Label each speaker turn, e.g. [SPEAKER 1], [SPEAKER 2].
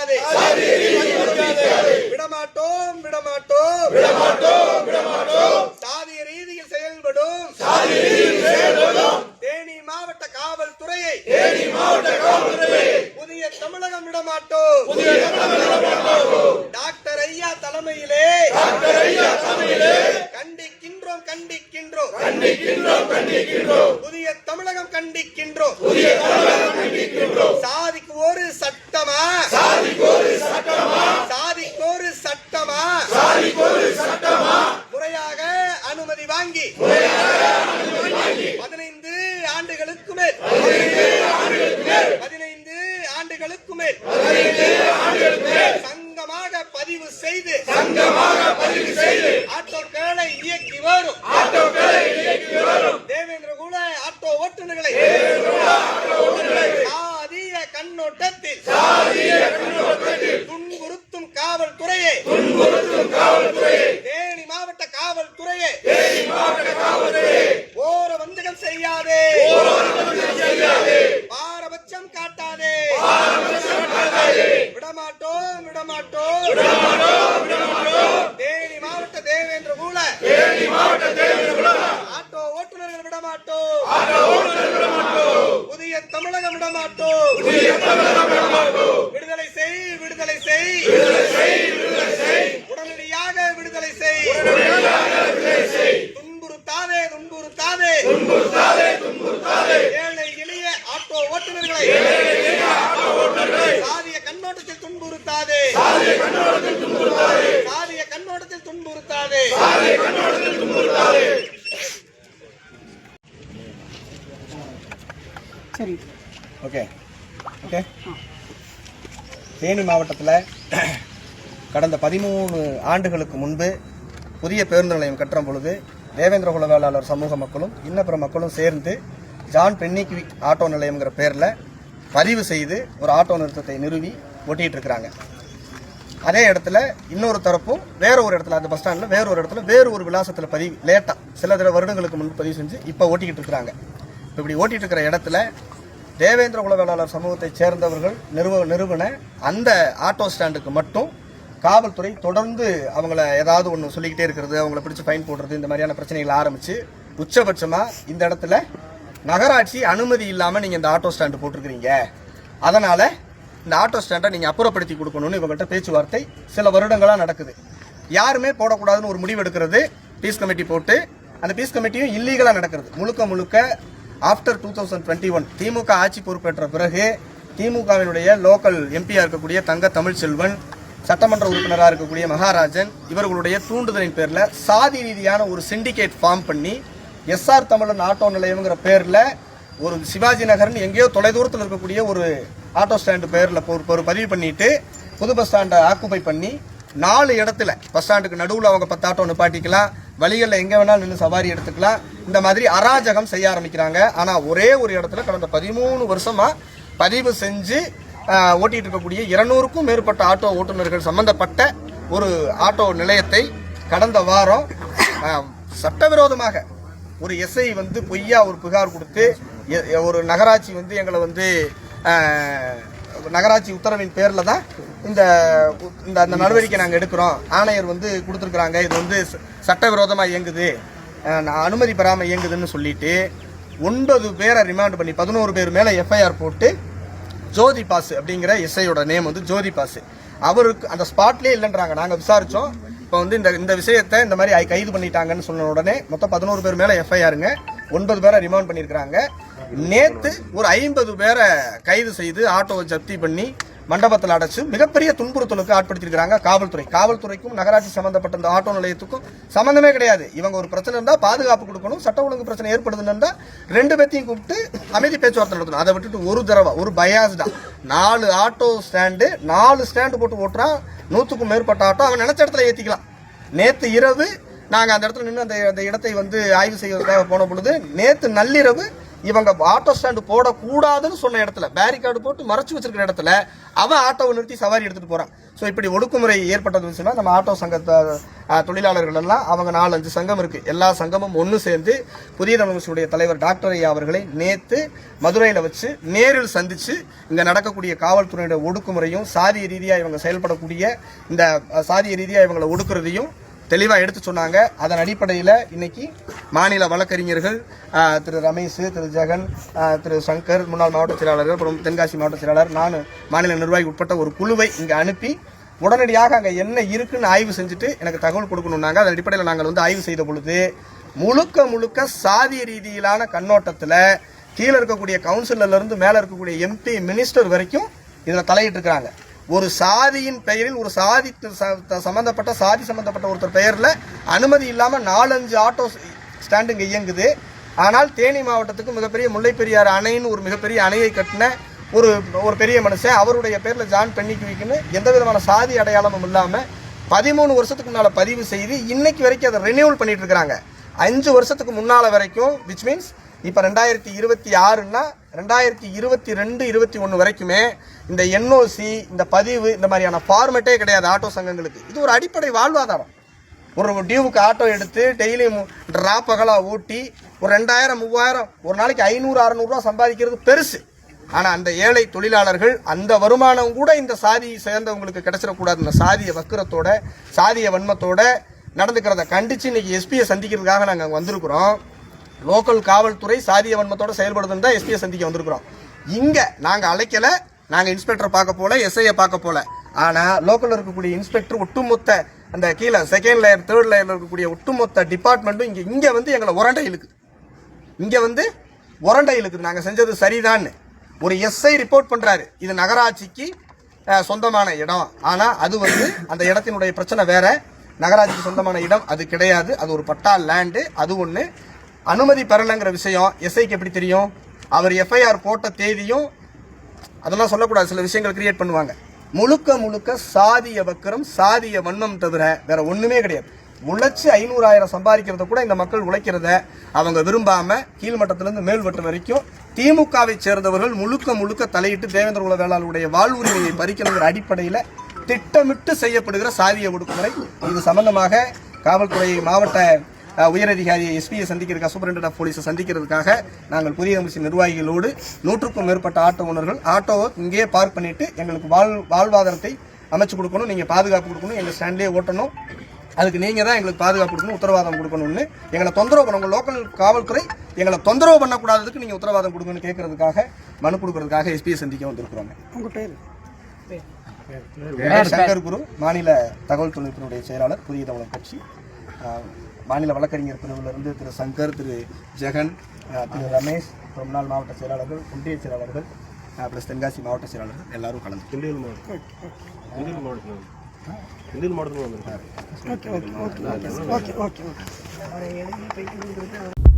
[SPEAKER 1] வஞ்சிக்காதே விடமாட்டோம் விடமாட்டோம்.
[SPEAKER 2] விடமாட்டோம் விடமாட்டோம்
[SPEAKER 1] சாதிய ரீதியில் செயல்படும்.
[SPEAKER 2] சாதி ரீதியில் செயல்படும்
[SPEAKER 1] தேனி மாவட்ட காவல்துறையை.
[SPEAKER 2] தேனி மாவட்ட காவல்துறையை
[SPEAKER 1] புதிய தமிழகம் விடமாட்டோம்.
[SPEAKER 2] புதிய தமிழகம் விடமாட்டோம்
[SPEAKER 1] டாக்டர் ஐயா தலைமையிலே.
[SPEAKER 2] டாக்டர் ஐயா தலைமையிலே
[SPEAKER 1] கண்டிக்கின்றோம் கண்டிக்கின்றோம்.
[SPEAKER 2] கண்டிக்கின்றோம் கண்டிக்கின்றோம்
[SPEAKER 1] புதிய தமிழகம் கண்டிக்கின்றோம்.
[SPEAKER 2] புதிய தமிழகம் கண்டிக்கின்றோம்
[SPEAKER 1] சாதிக்கு ஒரு சட்டமா
[SPEAKER 2] சாதிக்கு ஒரு சட்டமா
[SPEAKER 1] சாதிக்கு ஒரு சட்டமா
[SPEAKER 2] சாதிக்கு ஒரு சட்டமா
[SPEAKER 1] முறையாக அனுமதி வாங்கி பதினைந்து ஆண்டுகளுக்கு மேல். பதினைந்து ஆண்டுகளுக்கு மேல். சங்கமாக பதிவு செய்து
[SPEAKER 2] சங்கமாக பதிவு செய்து
[SPEAKER 1] ஆட்டோக்களை இயக்கி வரும்
[SPEAKER 2] ஆட்டோக்களை இயக்கி வரும்
[SPEAKER 1] தேவேந்திர குல ஆட்டோ ஓட்டுநர்களை சாதிய கண்ணோட்டத்தில்
[SPEAKER 2] சாதிய கண்ணோட்டத்தில்
[SPEAKER 1] துன்புறுத்தும் காவல்துறையே
[SPEAKER 2] துன்புறுத்தும் காவல்துறையை
[SPEAKER 1] தேனி மாவட்ட காவல்துறையே
[SPEAKER 2] தேனி மாவட்ட காவல்துறையை
[SPEAKER 1] ஓர வஞ்சகம் செய்யாதே
[SPEAKER 2] செய்யாதே
[SPEAKER 1] பாரபட்சம் காட்டாதே
[SPEAKER 2] பாரபட்சமற்றாதே.
[SPEAKER 1] விடமாட்டோம் விடமாட்டோம்
[SPEAKER 2] விடமாட்டோம் விடமாட்டோம்
[SPEAKER 1] தேனி மாவட்ட தேவேந்திர குல
[SPEAKER 2] தேனி மாவட்ட தேவேந்திர உலக
[SPEAKER 1] ஆட்டோ ஓட்டுநர்கள் விடமாட்டோம்
[SPEAKER 2] ஆட்டோ ஓட்டுநர் விடமாட்டோம்
[SPEAKER 1] புதிய தமிழகம் விடமாட்டோம்
[SPEAKER 2] புதிய தமிழகம் விடமாட்டோம்
[SPEAKER 1] விடுதலை செய் விடுதலை செய்
[SPEAKER 2] விடுதலை செய் விடுதலை செய்
[SPEAKER 1] உடனடியாக விடுதலை செய்
[SPEAKER 2] விடுதலை செய்
[SPEAKER 1] துன்புறுத்தாதே துன்புறுத்தாதே
[SPEAKER 2] துன்புறுத்தாதே துன்புறுத்தாதே
[SPEAKER 1] ஏழை எளிய ஆட்டோ ஓட்டுநர்களை சாதிய கண்ணோட்டத்தில் துன்புறுத்தாதே
[SPEAKER 2] சாதிய கண்ணோட்டத்தில் துன்புறுத்தாதே
[SPEAKER 1] சாதிய கண்ணோட்டத்தில் துன்புறுத்தாதே
[SPEAKER 2] சாதிய கண்ணோட்டத்தில் துன்புறுத்தாதே
[SPEAKER 3] சரி
[SPEAKER 1] ஓகே ஓகே தேனி மாவட்டத்தில் கடந்த பதிமூணு ஆண்டுகளுக்கு முன்பு புதிய பேருந்து நிலையம் கட்டும் பொழுது தேவேந்திர குல வேளாளர் சமூக மக்களும் இன்ன பிற மக்களும் சேர்ந்து ஜான் பென்னிக்கு ஆட்டோ நிலையம்ங்கிற பேரில் பதிவு செய்து ஒரு ஆட்டோ நிறுத்தத்தை நிறுவி ஓட்டிகிட்டு இருக்கிறாங்க. அதே இடத்துல இன்னொரு தரப்பும் வேற ஒரு இடத்துல அந்த பஸ் ஸ்டாண்டில் வேற ஒரு இடத்துல வேறு ஒரு விலாசத்தில் பதிவு லேட்டாக சில வருடங்களுக்கு முன்பு பதிவு செஞ்சு இப்போ ஓட்டிக்கிட்டு இருக்கிறாங்க. இப்படி ஓட்டிகிட்டு இருக்கிற இடத்துல தேவேந்திர உளவியலாளர் சமூகத்தைச் சேர்ந்தவர்கள் நிறுவ நிறுவன அந்த ஆட்டோ ஸ்டாண்டுக்கு மட்டும் காவல்துறை தொடர்ந்து அவங்கள ஏதாவது ஒன்று சொல்லிக்கிட்டே இருக்கிறது அவங்கள பிடிச்சி ஃபைன் போடுறது இந்த மாதிரியான பிரச்சனைகளை ஆரம்பித்து உச்சபட்சமாக இந்த இடத்துல நகராட்சி அனுமதி இல்லாமல் நீங்கள் இந்த ஆட்டோ ஸ்டாண்டு போட்டிருக்கிறீங்க. அதனால் இந்த ஆட்டோ ஸ்டாண்டை நீங்கள் அப்புறப்படுத்தி கொடுக்கணும்னு இவங்கள்ட்ட பேச்சுவார்த்தை சில வருடங்களாக நடக்குது. யாருமே போடக்கூடாதுன்னு ஒரு முடிவு எடுக்கிறது பீஸ் கமிட்டி போட்டு அந்த பீஸ் கமிட்டியும் இல்லீகலாக நடக்கிறது. முழுக்க முழுக்க after two thousand twenty one திமுக ஆட்சி பொறுப்பேற்ற பிறகு திமுகவினுடைய லோக்கல் எம்பியாக இருக்கக்கூடிய தங்க தமிழ்ச்செல்வன் சட்டமன்ற உறுப்பினராக இருக்கக்கூடிய மகாராஜன் இவர்களுடைய தூண்டுதலின் பேரில் சாதி ரீதியான ஒரு சிண்டிகேட் ஃபார்ம் பண்ணி எஸ்ஆர் தமிழன் ஆட்டோ நிலையம்ங்கிற பேரில் ஒரு சிவாஜி நகர்னு எங்கேயோ தொலைதூரத்தில் இருக்கக்கூடிய ஒரு ஆட்டோ ஸ்டாண்டு பேரில் ஒரு பதிவு பண்ணிட்டு புது பஸ் ஸ்டாண்டை ஆக்குபை பண்ணி நாலு இடத்துல பஸ் ஸ்டாண்டுக்கு நடுவில் அவங்க பத்து ஆட்டோ நிப்பாட்டிக்கலாம் வழிகளில் எங்கே வேணாலும் நின்று சவாரி எடுத்துக்கலாம். இந்த மாதிரி அராஜகம் செய்ய ஆரம்பிக்கிறாங்க. ஆனால் ஒரே ஒரு இடத்துல கடந்த பதிமூணு வருஷமாக பதிவு செஞ்சு ஓட்டிகிட்டு இருக்கக்கூடிய இருநூறுக்கும் மேற்பட்ட ஆட்டோ ஓட்டுநர்கள் சம்பந்தப்பட்ட ஒரு ஆட்டோ நிலையத்தை கடந்த வாரம் சட்டவிரோதமாக ஒரு எஸ்ஐ வந்து பொய்யா ஒரு புகார் கொடுத்து எ- ஒரு நகராட்சி வந்து எங்களை வந்து நகராட்சி உத்தரவின் பேரில் தான் இந்த இந்த அந்த நடவடிக்கை நாங்கள் எடுக்கிறோம். ஆணையர் வந்து கொடுத்துருக்குறாங்க இது வந்து சட்டவிரோதமாக இயங்குது. நான் அனுமதி பெறாமல் இயங்குதுன்னு சொல்லிட்டு ஒன்பது பேரை ரிமாண்ட் பண்ணி பதினோரு பேர் மேலே எஃப்ஐஆர் போட்டு ஜோதி பாஸ் அப்படிங்கிற எஸ்ஐயோட நேம் வந்து ஜோதி பாஸ். அவருக்கு அந்த ஸ்பாட்லேயே இல்லைன்றாங்க. நாங்கள் விசாரித்தோம் இப்போ வந்து இந்த இந்த விஷயத்தை இந்த மாதிரி கைது பண்ணிட்டாங்கன்னு சொன்ன உடனே மொத்தம் பதினோரு பேர் மேலே எஃப்ஐஆருங்க ஒன்பது பேரை ரிமாண்ட் பண்ணியிருக்கிறாங்க. நேத்து ஒரு ஐம்பது பேரை கைது செய்து ஆட்டோவை ஜப்தி பண்ணி மண்டபத்தில் அடைச்சு மிகப்பெரிய துன்புறுத்தலுக்கு ஆட்படுத்தியிருக்கிறாங்க காவல்துறை. காவல்துறைக்கும் நகராட்சி சம்பந்தப்பட்ட இந்த ஆட்டோ நிலையத்துக்கும் சம்மந்தமே கிடையாது. இவங்க ஒரு பிரச்சனை இருந்தால் பாதுகாப்பு கொடுக்கணும் சட்ட ஒழுங்கு பிரச்சனை ஏற்படுதுன்னு ரெண்டு பேத்தையும் கூப்பிட்டு அமைதி பேச்சுவார்த்தை நடத்தணும். அதை விட்டுட்டு ஒரு தடவை ஒரு பயாஸ்டா நாலு ஆட்டோ ஸ்டாண்டு நாலு ஸ்டாண்டு போட்டு ஓட்டுறான். நூற்றுக்கும் மேற்பட்ட ஆட்டோ. அவன் நினச்ச இடத்துல ஏற்றிக்கலாம் நேற்று இரவு நாங்கள் அந்த இடத்துல நின்று அந்த அந்த இடத்தை வந்து ஆய்வு செய்வதற்காக போன பொழுது நேற்று நள்ளிரவு இவங்க ஆட்டோ ஸ்டாண்டு போடக்கூடாதுன்னு சொன்ன இடத்துல பேரிகார்டு போட்டு மறைச்சு வச்சிருக்கிற இடத்துல அவன் ஆட்டோவை நிறுத்தி சவாரி எடுத்துட்டு போறான். ஸோ இப்படி ஒடுக்குமுறை ஏற்பட்டதுன்னு சொன்னா நம்ம ஆட்டோ சங்கத்தை தொழிலாளர்கள் எல்லாம் அவங்க நாலஞ்சு சங்கம் இருக்கு. எல்லா சங்கமும் ஒன்று சேர்ந்து புதிய தமிழகத்துடைய தலைவர் டாக்டர் ஐயா அவர்களை நேத்து மதுரையில் வச்சு நேரில் சந்திச்சு இங்க நடக்கக்கூடிய காவல்துறையுடைய ஒடுக்குமுறையும் சாதிய ரீதியாக இவங்க செயல்படக்கூடிய இந்த சாதிய ரீதியாக இவங்களை ஒடுக்குறதையும் தெளிவாக எடுத்து சொன்னாங்க. அதன் அடிப்படையில் இன்னைக்கு மாநில வழக்கறிஞர்கள் திரு ரமேஷ் திரு ஜெகன் திரு சங்கர் முன்னாள் மாவட்ட செயலாளர்கள் அப்புறம் தென்காசி மாவட்ட செயலாளர் நான் மாநில நிர்வாகி உட்பட்ட ஒரு குழுவை இங்கே அனுப்பி உடனடியாக அங்கே என்ன இருக்குன்னு ஆய்வு செஞ்சுட்டு எனக்கு தகவல் கொடுக்கணுன்னாங்க அதன் அடிப்படையில் நாங்கள் வந்து ஆய்வு செய்த பொழுது முழுக்க முழுக்க சாதிய ரீதியிலான கண்ணோட்டத்தில் கீழே இருக்கக்கூடிய கவுன்சிலர்லேருந்து மேலே இருக்கக்கூடிய எம்பி மினிஸ்டர் வரைக்கும் இதில் தலையிட்டு இருக்கிறாங்க ஒரு சாதியின் பெயரில் ஒரு சாதி ச- த- சாதி சம்மந்தப்பட்ட ஒருத்தர் பெயரில் அனுமதி இல்லாமல் நாலஞ்சு ஆட்டோ ஸ்டாண்டு இங்கே இயங்குது. ஆனால் தேனி மாவட்டத்துக்கு மிகப்பெரிய முல்லைப்பெரியாறு அணைன்னு ஒரு மிகப்பெரிய அணையை கட்டின ஒரு ஒரு பெரிய மனுஷன். அவருடைய பேரில் ஜான் பென்னிக்குவிக்குன்னு எந்த விதமான சாதி அடையாளமும் இல்லாமல் பதிமூணு வருஷத்துக்கு முன்னால் பதிவு செய்து இன்னைக்கு வரைக்கும் அதை ரெனியூவல் பண்ணிட்டு இருக்கிறாங்க அஞ்சு வருஷத்துக்கு முன்னால் வரைக்கும் விச் மீன்ஸ் இப்போ ரெண்டாயிரத்தி இருபத்தி ஆறுன்னா ரெண்டாயிரத்தி இருபத்தி ரெண்டு இருபத்தி ஒன்று வரைக்குமே இந்த என்ஓசி இந்த பதிவு இந்த மாதிரியான ஃபார்மேட்டே கிடையாது ஆட்டோ சங்கங்களுக்கு. இது ஒரு அடிப்படை வாழ்வாதாரம். ஒரு டியூவுக்கு ஆட்டோ எடுத்து டெய்லி பகலாக ஊட்டி ஒரு ரெண்டாயிரம் மூவாயிரம் ஒரு நாளைக்கு ஐநூறு அறநூறுவா சம்பாதிக்கிறது பெருசு. ஆனால் அந்த ஏழை தொழிலாளர்கள் அந்த வருமானம் கூட இந்த சாதி சேர்ந்தவங்களுக்கு கிடைச்சிடக்கூடாது. இந்த சாதிய வக்கிரத்தோட சாதிய வன்மத்தோட நடந்துக்கிறத கண்டித்து இன்றைக்கி எஸ்பியை சந்திக்கிறதுக்காக நாங்கள் அங்கே வந்திருக்கிறோம். லோக்கல் காவல்துறை சாதிய வன்மத்தோட செயல்படுதுன்னு தான் எஸ்பியை சந்திக்க வந்திருக்கிறோம். இங்கே நாங்கள் அழைக்கல நாங்கள் இன்ஸ்பெக்டரை பார்க்க போல எஸ்ஐயை பார்க்க போல. ஆனால் லோக்கலில் இருக்கக்கூடிய இன்ஸ்பெக்டர் ஒட்டுமொத்த அந்த கீழே செகண்ட் லேயர் தேர்ட் லேயரில் இருக்கக்கூடிய ஒட்டுமொத்த டிபார்ட்மெண்ட்டும் இங்கே இங்கே வந்து எங்களை உரண்டை இழுக்குது. இங்கே வந்து உரண்டை இழுக்குது. நாங்கள் செஞ்சது சரிதான்னு. ஒரு எஸ்ஐ ரிப்போர்ட் பண்ணுறாரு இது நகராட்சிக்கு சொந்தமான இடம். ஆனால் அது வந்து அந்த இடத்தினுடைய பிரச்சனை வேற. நகராட்சிக்கு சொந்தமான இடம் அது கிடையாது. அது ஒரு பட்டா லேண்டு அது ஒன்று அனுமதி பெறலைங்கிற விஷயம் எஸ்ஐக்கு எப்படி தெரியும்? அவர் எஃப்ஐஆர் போட்ட தேதியும் அதெல்லாம் சொல்லக்கூடாது. சில விஷயங்கள் கிரியேட் பண்ணுவாங்க. முழுக்க முழுக்க சாதிய வக்கரம் சாதிய வன்மம் தவிர வேற ஒண்ணுமே கிடையாது. உழைச்சி ஐநூறாயிரம் சம்பாதிக்கிறத கூட இந்த மக்கள் உழைக்கிறத அவங்க விரும்பாம கீழ்மட்டத்திலிருந்து மேல்வட்டம் வரைக்கும் திமுகவை சேர்ந்தவர்கள் முழுக்க முழுக்க தலையிட்டு தேவேந்திர குல வேளாளுடைய வாழ்வுரிமையை பறிக்கணுங்கிற அடிப்படையில் திட்டமிட்டு செய்யப்படுகிற சாதிய ஒடுக்குமுறை. இது சம்பந்தமாக காவல்துறை மாவட்ட உயரதிகாரி எஸ்பியை சந்திக்கிறதுக்காக சூப்பரண்டன்ட் ஆஃப் போலீஸை சந்திக்கிறதுக்காக நாங்கள் புதிய அமைச்சு நிர்வாகிகளோடு நூற்றுக்கும் மேற்பட்ட ஆட்டோ ஓனர்கள் ஆட்டோவை இங்கேயே பார்க் பண்ணிட்டு எங்களுக்கு வாழ் வாழ்வாதாரத்தை அமைச்சு கொடுக்கணும் நீங்கள் பாதுகாப்பு கொடுக்கணும் எங்கள் ஸ்டாண்ட்லேயே ஓட்டணும். அதுக்கு நீங்கள் தான் எங்களுக்கு பாதுகாப்பு கொடுக்கணும் உத்தரவாதம் கொடுக்கணும்னு. எங்களை தொந்தரவு பண்ண உங்கள் லோக்கல் காவல்துறை எங்களை தொந்தரவு பண்ணக்கூடாததுக்கு நீங்கள் உத்தரவாதம் கொடுக்கணும்னு கேட்கறதுக்காக மனு கொடுக்கறதுக்காக எஸ்பியை சந்திக்க வந்திருக்கிறோங்க.
[SPEAKER 3] உங்க பேர்?
[SPEAKER 1] சங்கர் குரு மாநில தகவல் தொழில்நுட்பத்தினுடைய செயலாளர் புதிய தமிழர் கட்சி. மாநில வழக்கறிஞர் பிரிவிலிருந்து திரு சங்கர் திரு ஜெகன் திரு ரமேஷ் அப்புறம் முன்னாள் மாவட்ட செயலாளர்கள் ஒன்றிய செயலாளர்கள் ப்ளஸ் தென்காசி மாவட்ட செயலாளர்கள் எல்லாரும் கலந்து.
[SPEAKER 4] திண்டியல் மாவட்டம் திண்டியல் மாவட்டத்தில் திண்டியல் மாவட்டத்தில் வந்திருக்காரு
[SPEAKER 3] okay okay okay okay okay okay okay